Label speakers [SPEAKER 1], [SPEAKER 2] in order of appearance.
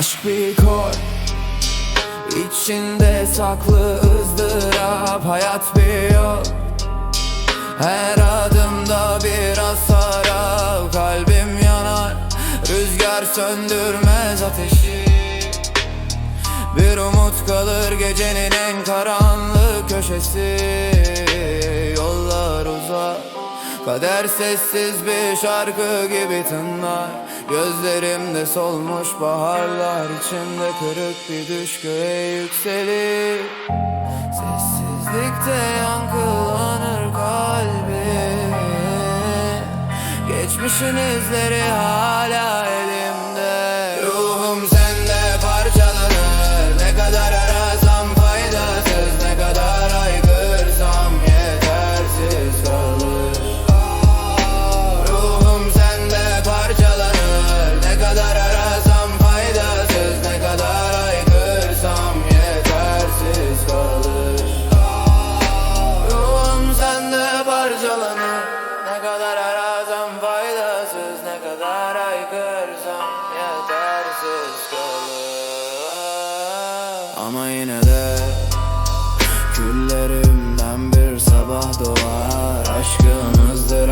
[SPEAKER 1] Aşk bir kor İçinde saklı ızdırap Hayat bir yol. Her adımda biraz harap Kalbim yanar Rüzgar söndürmez ateşi Bir umut kalır gecenin en karanlık köşesi. Yollar uzak Kader sessiz bir şarkı gibi tınlar. Gözlerimde solmuş baharlar içimde kırık bir düş göğe yükselir Sessizlikte yankılanır kalbim. Geçmişin izleri hala Ama yine de Küllerimden bir sabah doğar Aşkımızdır